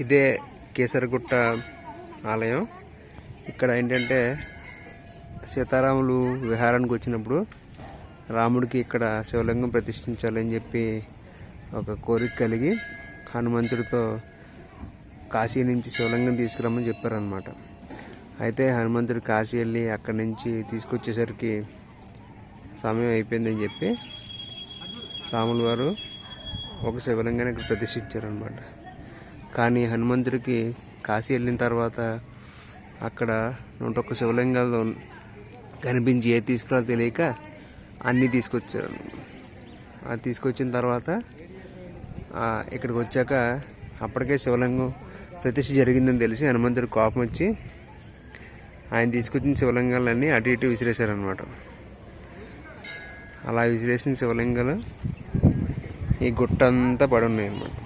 ఇదే కేసరగుట్ట ఆలయం. ఇక్కడ ఏంటంటే సీతారాములు విహారానికి వచ్చినప్పుడు రాముడికి ఇక్కడ శివలింగం ప్రతిష్ఠించాలని చెప్పి ఒక కోరిక కలిగి హనుమంతుడితో కాశీ నుంచి శివలింగం తీసుకురమ్మని చెప్పారనమాట అయితే హనుమంతుడు కాశీ వెళ్ళి అక్కడి నుంచి తీసుకొచ్చేసరికి సమయం అయిపోయిందని చెప్పి రాములు వారు ఒక శివలింగాన్ని ఇక్కడ ప్రతిష్ఠించారనమాట కానీ హనుమంతుడికి కాశీ వెళ్ళిన తర్వాత అక్కడ నూట ఒక్క శివలింగాలు కనిపించి ఏ తీసుకురాలో తెలియక అన్నీ తీసుకొచ్చారు. అది తీసుకొచ్చిన తర్వాత ఇక్కడికి వచ్చాక అప్పటికే శివలింగం ప్రతిష్ఠ జరిగిందని తెలిసి హనుమంతుడి కోపం వచ్చి ఆయన తీసుకొచ్చిన శివలింగాలన్నీ అటు ఇటు విసిరేశారనమాట అలా విసిరేసిన శివలింగాలు ఈ గుట్ట అంతా పడి ఉన్నాయి అన్నమాట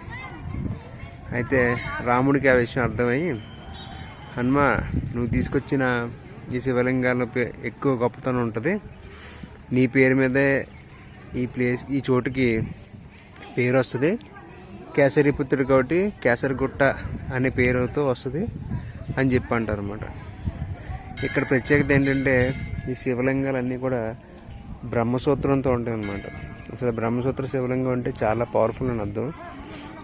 అయితే రాముడికి ఆ విషయం అర్థమయ్యి హనుమ నువ్వు తీసుకొచ్చిన ఈ శివలింగాల్లో పే- ఎక్కువ గొప్పతనం ఉంటుంది. నీ పేరు మీదే ఈ ప్లేస్ ఈ చోటుకి పేరు వస్తుంది కేసరిపుత్రుడు కాబట్టి కేసరిగుట్ట అనే పేరుతో వస్తుంది అని చెప్పి అంటారు అనమాట ఇక్కడ ప్రత్యేకత ఏంటంటే ఈ శివలింగాలన్నీ కూడా బ్రహ్మసూత్రంతో ఉంటాయి అన్నమాట అసలు బ్రహ్మసూత్ర శివలింగం అంటే చాలా పవర్ఫుల్ అని అర్థం.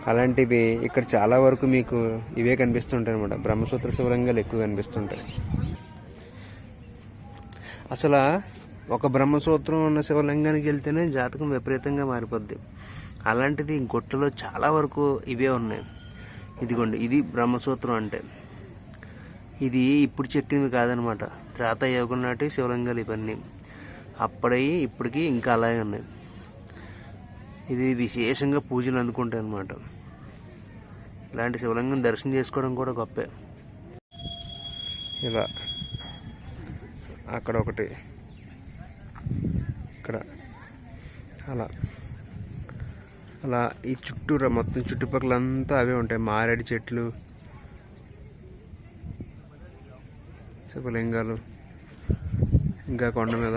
అలాంటివి ఇక్కడ చాలా వరకు మీకు ఇవే కనిపిస్తుంటాయి అనమాట బ్రహ్మసూత్ర శివలింగాలు ఎక్కువ కనిపిస్తుంటాయి. అసలు ఒక బ్రహ్మసూత్రం ఉన్న శివలింగానికి వెళ్తేనే జాతకం విపరీతంగా మారిపోద్ది. అలాంటిది గుట్టలో చాలా వరకు ఇవే ఉన్నాయి. ఇదిగోండి ఇది బ్రహ్మసూత్రం అంటే. ఇది ఇప్పుడు చెక్కినవి కాదనమాట త్రేత నాటి శివలింగాలు ఇవన్నీ. అప్పుడయి ఇప్పటికీ ఇంకా అలాగే ఉన్నాయి. ఇది విశేషంగా పూజలు అందుకుంటాయి అన్నమాట. ఇలాంటి శివలింగం దర్శనం చేసుకోవడం కూడా గొప్పే. ఇలా అక్కడ ఒకటి ఇక్కడ అలా అలా ఈ చుట్టూరా మొత్తం చుట్టుపక్కల అంతా అవే ఉంటాయి. మారేడు చెట్లు శివలింగాలు ఇంకా కొండ మీద